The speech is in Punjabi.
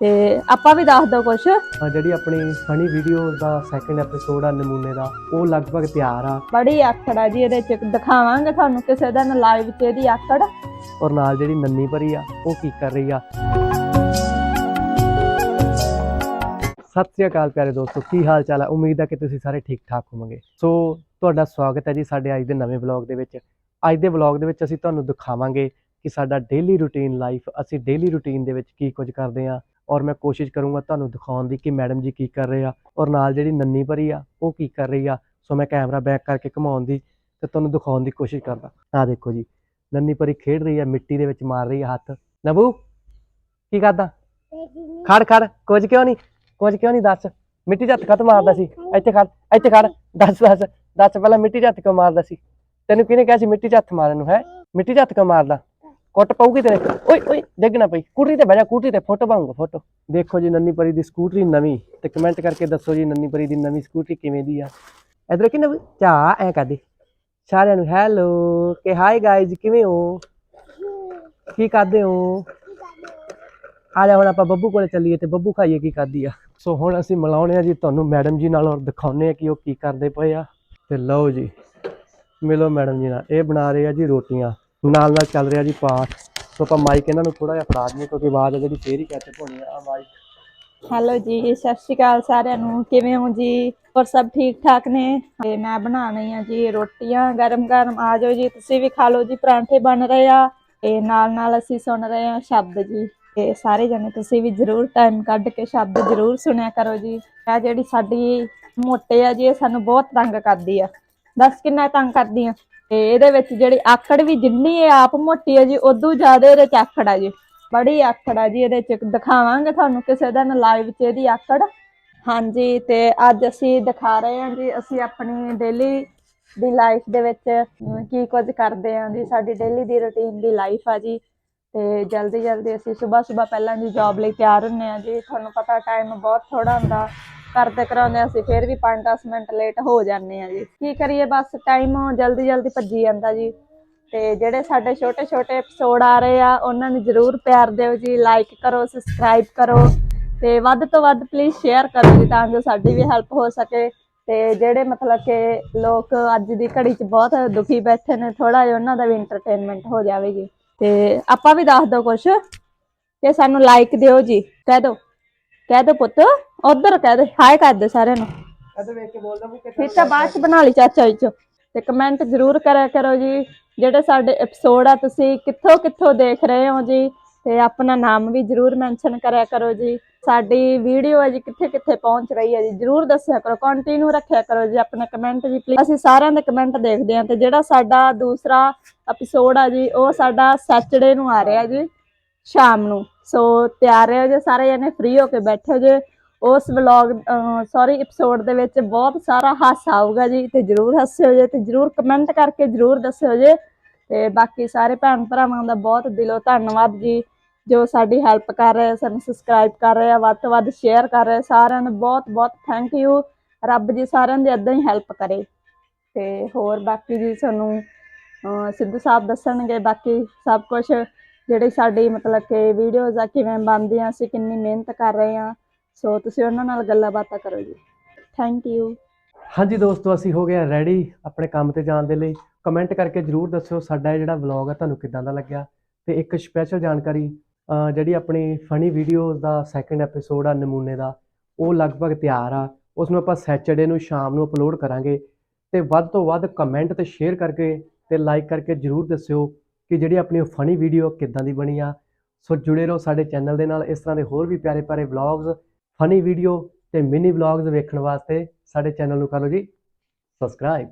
ਤੇ ਆਪਾਂ ਵੀ ਦੱਸ ਦੋ ਕੁਛ। ਆ ਜਿਹੜੀ ਆਪਣੀ ਫਨੀ ਵੀਡੀਓ ਦਾ ਸੈਕੰਡ ਐਪੀਸੋਡ ਆ ਨਮੂਨੇ ਦਾ ਉਹ ਲਗਭਗ ਤਿਆਰ ਆ। ਬੜੀ ਆਕੜ ਆ ਜੀ ਇਹਦੇ ਚ ਦਿਖਾਵਾਂਗੇ ਤੁਹਾਨੂੰ ਕਿਸੇ ਦਿਨ ਲਾਈਵ ਚ ਇਹਦੀ ਆਕੜ ਔਰ ਨਾਲ ਜਿਹੜੀ ਨੰਨੀ ਭਰੀ ਆ ਉਹ ਕੀ ਕਰ ਰਹੀ ਆ। ਸਤਿ ਸ੍ਰੀ ਅਕਾਲ ਪਿਆਰੇ ਦੋਸਤੋ ਕੀ ਹਾਲ ਚਾਲ ਹੈ ਉਮੀਦ ਹੈ ਕਿ ਤੁਸੀਂ ਸਾਰੇ ਠੀਕ ਠਾਕ ਹੋਵੋਗੇ। ਸੋ ਤੁਹਾਡਾ ਸਵਾਗਤ ਹੈ ਜੀ ਸਾਡੇ ਅੱਜ ਦੇ ਨਵੇਂ ਵਲੌਗ ਦੇ ਵਿੱਚ। ਅੱਜ ਦੇ ਵਲੌਗ ਦੇ ਵਿੱਚ ਅਸੀਂ ਤੁਹਾਨੂੰ ਦਿਖਾਵਾਂਗੇ ਕਿ ਸਾਡਾ ਡੇਲੀ ਰੂਟੀਨ ਲਾਈਫ ਅਸੀਂ ਡੇਲੀ ਰੂਟੀਨ ਦੇ ਵਿੱਚ ਕੀ ਕੁਝ ਕਰਦੇ ਆ ਔਰ ਮੈਂ ਕੋਸ਼ਿਸ਼ ਕਰੂੰਗਾ ਤੁਹਾਨੂੰ ਦਿਖਾਉਣ ਦੀ ਕਿ ਮੈਡਮ ਜੀ ਕੀ ਕਰ ਰਹੇ ਆ ਔਰ ਨਾਲ ਜਿਹੜੀ ਨੰਨੀ ਭਰੀ ਆ, ਉਹ ਕੀ ਕਰ ਰਹੀ ਆ। ਸੋ ਮੈਂ ਕੈਮਰਾ ਬੈਕ ਕਰਕੇ ਘੁਮਾਉਣ ਦੀ ਤੇ ਤੁਹਾਨੂੰ ਦਿਖਾਉਣ ਦੀ ਕੋਸ਼ਿਸ਼ ਕਰਦਾ। ਆ ਦੇਖੋ ਜੀ, ਨੰਨੀ ਪਰੀ ਖੇਡ ਰਹੀ ਆ, ਮਿੱਟੀ ਦੇ ਵਿੱਚ ਮਾਰ ਰਹੀ ਆ ਹੱਥ। ਨਬੂ, ਕੀ ਕਰਦਾ? ਖੜ ਖੜ, ਕੁਝ ਕਿਉਂ ਨਹੀਂ, ਕੁਝ ਕਿਉਂ ਨਹੀਂ ਦੱਸ। ਮਿੱਟੀ 'ਚ ਹੱਥ ਕਦ ਮਾਰਦਾ ਸੀ? ਇੱਥੇ ਖੜ ਇੱਥੇ ਖੜ, ਦੱਸ ਦੱਸ ਦੱਸ। ਪਹਿਲਾਂ ਮਿੱਟੀ 'ਚ ਹੱਥ ਕਿਉਂ ਮਾਰਦਾ ਸੀ? ਤੈਨੂੰ ਕਿਹਨੇ ਕਿਹਾ ਸੀ ਮਿੱਟੀ 'ਚ ਹੱਥ ਮਾਰਨ ਨੂੰ, ਹੈ? ਮਿੱਟੀ 'ਚ ਹੱਥ ਕਿਉਂ ਮਾਰਦਾ? ਕੁੱਟ ਪਊਗੀ ਤੇਰੇ। ਓਏ ਓਏ ਡਿੱਗਣਾ ਪਈ ਸਕੂਟਰੀ ਤੇ ਬਹਿ ਜਾ, ਸਕੂਟਰੀ ਤੇ ਫੋਟੋ ਪਾਉਂਗਾ, ਫੋਟੋ। ਦੇਖੋ ਜੀ ਨੰਨੀ ਪਰੀ ਦੀ ਸਕੂਟਰੀ ਨਵੀਂ ਤੇ ਕਮੈਂਟ ਕਰਕੇ ਦੱਸੋ ਜੀ ਨੰਨੀ ਪਰੀ ਦੀ ਨਵੀਂ ਸਕੂਟਰੀ ਕਿਵੇਂ ਦੀ ਆ। ਇਧਰ ਕਿ ਨਵੀਂ ਚਾ ਐ ਕਰਦੇ ਸਾਰਿਆਂ ਨੂੰ ਹੈਲੋ ਕਿ ਹਾਈ ਗਾਇਜ਼ ਕਿਵੇਂ ਹੋ? ਕੀ ਕਰਦੇ ਹੋ? ਆ ਜਾ ਹੁਣ ਆਪਾਂ ਬੱਬੂ ਕੋਲੇ ਚੱਲੀਏ ਤੇ ਬੱਬੂ ਖਾਈਏ ਕੀ ਕਰਦੀ ਆ। ਸੋ ਹੁਣ ਅਸੀਂ ਮਿਲਾਉਣੇ ਆ ਜੀ ਤੁਹਾਨੂੰ ਮੈਡਮ ਜੀ ਨਾਲ ਔਰ ਦਿਖਾਉਨੇ ਆ ਕਿ ਉਹ ਕੀ ਕਰਦੇ ਪਏ ਆ। ਤੇ ਲਓ ਜੀ, ਮਿਲੋ ਮੈਡਮ ਜੀ ਨਾਲ, ਇਹ ਬਣਾ ਰਹੇ ਆ ਜੀ ਰੋਟੀਆਂ। ਨਾਲ ਨਾਲ ਚੱਲ ਰਿਹਾ ਜੀ ਪਾਠ। ਸੋ ਆਪਾਂ ਮਾਈਕ ਇਹਨਾਂ ਨੂੰ ਥੋੜਾ ਜਿਹਾ ਫੜਾ ਦਈਏ ਕਿਉਂਕਿ ਆਵਾਜ਼ ਆ ਜਿਹੜੀ ਫੇਰ ਹੀ ਕੈਚਅਪ ਹੋਣੀ ਆ। ਮਾਈਕ ਹੈਲੋ ਜੀ, ਸਤਿ ਸ਼੍ਰੀ ਅਕਾਲ ਸਾਰਿਆਂ ਨੂੰ। ਕਿਵੇਂ ਹੋ ਜੀ? ਹੋਰ ਸਭ ਠੀਕ ਠਾਕ ਨੇ? ਤੇ ਮੈਂ ਬਣਾ ਰਹੀ ਆ ਜੀ ਰੋਟੀਆਂ। ਗਰਮ ਗਰਮ ਆ ਜਾਓ ਜੀ। ਤੁਸੀਂ ਵੀ ਖਾ ਲਓ ਜੀ। ਪਰਾਂਠੇ ਬਣ ਰਹੇ ਆ। ਤੇ ਨਾਲ ਨਾਲ ਅਸੀਂ ਸੁਣ ਰਹੇ ਆ ਸ਼ਬਦ ਜੀ। ਤੇ ਸਾਰੇ ਜਣੇ ਤੁਸੀਂ ਵੀ ਜਰੂਰ ਟਾਈਮ ਕੱਢ ਕੇ ਸ਼ਬਦ ਜਰੂਰ ਸੁਣਿਆ ਕਰੋ ਜੀ। ਆ ਜਿਹੜੀ ਸਾਡੀ ਮੋਟੇ ਆ ਜੀ, ਇਹ ਸਾਨੂੰ ਬਹੁਤ ਤੰਗ ਕਰਦੀ ਆ। ਦੱਸ ਕਿੰਨਾ ਤੰਗ ਕਰਦੀ ਆ? ਤੇ ਇਹਦੇ ਵਿੱਚ ਜਿਹੜੀ ਆਕੜ ਵੀ ਜਿੰਨੀ ਇਹ ਆਪ ਮੋਟੀ ਆ ਜੀ, ਉਦੋਂ ਜ਼ਿਆਦਾ ਇਹਦੇ ਚ ਆਕੜ ਆ ਜੀ। ਬੜੀ ਆਕੜ ਆ ਜੀ, ਇਹਦੇ ਚ ਦਿਖਾਵਾਂਗੇ ਤੁਹਾਨੂੰ ਕਿਸੇ ਦਿਨ ਲਾਈਵ 'ਚ ਇਹਦੀ ਆਕੜ ਹਾਂਜੀ, ਤੇ ਅੱਜ ਅਸੀਂ ਦਿਖਾ ਰਹੇ ਹਾਂ ਜੀ, ਅਸੀਂ ਆਪਣੀ ਡੇਲੀ ਦੀ ਲਾਈਫ ਦੇ ਵਿੱਚ ਕੀ ਕੁਝ ਕਰਦੇ ਹਾਂ ਜੀ, ਸਾਡੀ ਡੇਲੀ ਦੀ ਰੁਟੀਨ ਦੀ ਲਾਈਫ ਆ ਜੀ। ਤੇ ਜਲਦੀ ਜਲਦੀ ਅਸੀਂ ਸਵੇਰ ਸਵੇਰ ਪਹਿਲਾਂ ਜੀ ਜੌਬ ਲਈ ਤਿਆਰ ਹੁੰਨੇ ਆ ਜੀ। ਤੁਹਾਨੂੰ ਪਤਾ ਟਾਈਮ ਬਹੁਤ ਥੋੜਾ ਹੁੰਦਾ। ਕਰਦੇ ਕਰਾਉਂਦੇ ਅਸੀਂ, ਫਿਰ ਵੀ 5-10 ਮਿੰਟ ਲੇਟ ਹੋ ਜਾਂਦੇ ਆ ਜੀ। ਕੀ ਕਰੀਏ ਬਸ ਟਾਈਮ ਜਲਦੀ ਜਲਦੀ ਭੱਜੀ ਜਾਂਦਾ ਜੀ। ਤੇ ਜਿਹੜੇ ਸਾਡੇ ਛੋਟੇ ਛੋਟੇ ਐਪੀਸੋਡ ਆ ਰਹੇ ਆ, ਉਹਨਾਂ ਨੂੰ ਜਰੂਰ ਪਿਆਰ ਦਿਓ ਜੀ। ਲਾਈਕ ਕਰੋ ਸਬਸਕ੍ਰਾਈਬ ਕਰੋ। ਤੇ ਵੱਧ ਤੋਂ ਵੱਧ ਪਲੀਜ਼ ਸ਼ੇਅਰ ਕਰੋ ਜੀ ਤਾਂ ਜੋ ਸਾਡੀ ਵੀ ਹੈਲਪ ਹੋ ਸਕੇ। ਤੇ ਜਿਹੜੇ ਮਤਲਬ ਕਿ ਲੋਕ ਅੱਜ ਦੀ ਘੜੀ 'ਚ ਬਹੁਤ ਦੁਖੀ ਬੈਠੇ ਨੇ ਥੋੜਾ ਜਿਹਾ ਉਹਨਾਂ ਦਾ ਵੀ ਐਂਟਰਟੇਨਮੈਂਟ ਹੋ ਜਾਵੇਗੀ। ਤੇ ਆਪਾਂ ਵੀ ਦੱਸ ਦਿਓ ਕੁਛ ਕਿ ਸਾਨੂੰ ਲਾਈਕ ਦਿਓ ਜੀ। ਕਹਿ ਦਿਓ। ਕਹਿ ਦਿਓ ਪੁੱਤ। ਉਧਰ ਕਹਿ ਦੇ ਹਾਏ ਕਰ ਦੇ ਸਾਰਿਆਂ ਨੂੰ। ਇਧਰ ਵੇਖ ਕੇ ਬੋਲਦਾ ਵੀ ਫਿਰ ਤਾਂ ਬਾਅਦ ਚ ਬਣਾ ਲਈ ਚਾਚਾ ਜੀ ਚ। ਤੇ ਕਮੈਂਟ ਜ਼ਰੂਰ ਕਰਿਆ ਕਰੋ ਜੀ। ਜਿਹੜੇ ਸਾਡੇ ਐਪੀਸੋਡ ਆ ਤੁਸੀਂ ਕਿੱਥੋਂ ਕਿੱਥੋਂ ਦੇਖ ਰਹੇ ਹੋ ਜੀ। ਤੇ ਆਪਣਾ ਨਾਮ ਵੀ ਜ਼ਰੂਰ ਮੈਂਸ਼ਨ ਕਰਿਆ ਕਰੋ ਜੀ। ਸਾਡੀ ਵੀਡੀਓ ਹੈ ਜੀ ਕਿੱਥੇ ਕਿੱਥੇ ਪਹੁੰਚ ਰਹੀ ਹੈ ਜੀ, ਜ਼ਰੂਰ ਦੱਸਿਆ ਕਰੋ ਕੰਟੀਨਿਊ ਰੱਖਿਆ ਕਰੋ ਜੀ ਆਪਣਾ ਕਮੈਂਟ ਜੀ ਪਲੀਜ਼ ਅਸੀਂ ਸਾਰਿਆਂ ਦੇ ਕਮੈਂਟ ਦੇਖਦੇ ਹਾਂ ਤੇ ਜਿਹੜਾ ਸਾਡਾ ਦੂਸਰਾ ਐਪੀਸੋਡ ਆ ਜੀ, ਉਹ ਸਾਡਾ ਸੈਚਰਡੇ ਨੂੰ ਆ ਰਿਹਾ ਜੀ, ਸ਼ਾਮ ਨੂੰ। ਸੋ ਤਿਆਰ ਰਹੋ ਜੇ, ਸਾਰੇ ਜਣੇ ਫ੍ਰੀ ਹੋ ਕੇ ਬੈਠੇ ਜੇ। ਉਸ ਵਲੌਗ ਸੌਰੀ ਐਪੀਸੋਡ ਦੇ ਵਿੱਚ ਬਹੁਤ ਸਾਰਾ ਹਾਸਾ ਆਊਗਾ ਜੀ, ਤੇ ਜਰੂਰ ਹੱਸਿਓ ਜੇ, ਤੇ ਜਰੂਰ ਕਮੈਂਟ ਕਰਕੇ ਜਰੂਰ ਦੱਸਿਓ ਜੇ। ਤੇ ਬਾਕੀ ਸਾਰੇ ਭੈਣ ਭਰਾਵਾਂ ਦਾ ਬਹੁਤ ਦਿਲੋਂ ਧੰਨਵਾਦ ਜੀ। ਜੋ ਸਾਡੀ ਹੈਲਪ ਕਰ ਰਹੇ, ਸਾਨੂੰ ਸਬਸਕ੍ਰਾਈਬ ਕਰ ਰਹੇ ਆ, ਵੱਧ ਤੋਂ ਵੱਧ ਸ਼ੇਅਰ ਕਰ ਰਹੇ ਸਾਰਿਆਂ ਨੂੰ ਬਹੁਤ ਬਹੁਤ ਥੈਂਕ ਯੂ ਰੱਬ ਜੀ ਸਾਰਿਆਂ ਦੀ ਇਦਾਂ ਹੀ ਹੈਲਪ ਕਰੇ। ਤੇ ਹੋਰ ਬਾਕੀ ਜੀ ਸਾਨੂੰ ਸਿੱਧੂ ਸਾਹਿਬ ਦੱਸਣਗੇ ਬਾਕੀ ਸਭ ਕੁਝ ਜਿਹੜੀ ਸਾਡੀ ਮਤਲਬ ਕਿ ਵੀਡੀਓਜ਼ ਆ, ਕਿਵੇਂ ਬਣਦੀਆਂ, ਅਸੀਂ ਕਿੰਨੀ ਮਿਹਨਤ ਕਰ ਰਹੇ ਆ। ਸੋ ਤੁਸੀਂ ਉਹਨਾਂ ਨਾਲ ਗੱਲਾਂ ਬਾਤਾਂ ਕਰੋ ਜੀ। ਥੈਂਕ ਯੂ ਹਾਂਜੀ ਦੋਸਤੋ, ਅਸੀਂ ਹੋ ਗਏ ਰੈਡੀ ਆਪਣੇ ਕੰਮ ਤੇ ਜਾਣ ਦੇ ਲਈ। ਕਮੈਂਟ ਕਰਕੇ ਜਰੂਰ ਦੱਸਿਓ ਸਾਡਾ ਜਿਹੜਾ ਵਲੌਗ ਆ, ਤੁਹਾਨੂੰ ਕਿਦਾਂ ਦਾ ਲੱਗਿਆ? ਤੇ ਇੱਕ ਸਪੈਸ਼ਲ ਜਾਣਕਾਰੀ ਜਿਹੜੀ ਆਪਣੀ ਫਨੀ ਵੀਡੀਓਜ਼ ਦਾ ਸੈਕੰਡ ਐਪੀਸੋਡ ਆ ਨਮੂਨੇ ਦਾ, ਉਹ ਲਗਭਗ ਤਿਆਰ ਆ। ਉਸ ਨੂੰ ਆਪਾਂ ਸੈਚਰਡੇ ਨੂੰ ਸ਼ਾਮ ਨੂੰ ਅਪਲੋਡ ਕਰਾਂਗੇ ਤੇ ਵੱਧ ਤੋਂ ਵੱਧ ਕਮੈਂਟ ਤੇ ਸ਼ੇਅਰ ਕਰਕੇ ਤੇ ਲਾਈਕ ਕਰਕੇ ਜਰੂਰ ਦੱਸਿਓ ਕਿ ਜਿਹੜੀ ਆਪਣੀ ਫਨੀ ਵੀਡੀਓ ਕਿੱਦਾਂ ਦੀ ਬਣੀ ਆ। ਸੋ ਜੁੜੇ ਰਹੋ ਸਾਡੇ ਚੈਨਲ ਦੇ ਨਾਲ, ਇਸ ਤਰ੍ਹਾਂ ਦੇ ਹੋਰ ਵੀ ਪਿਆਰੇ ਪਿਆਰੇ ਵਲੌਗਸ ਫਨੀ ਵੀਡੀਓ ਤੇ ਮਿਨੀ ਵਲੌਗਸ ਵੇਖਣ ਵਾਸਤੇ ਸਾਡੇ ਚੈਨਲ ਨੂੰ ਕਰ ਲਓ ਜੀ ਸਬਸਕ੍ਰਾਈਬ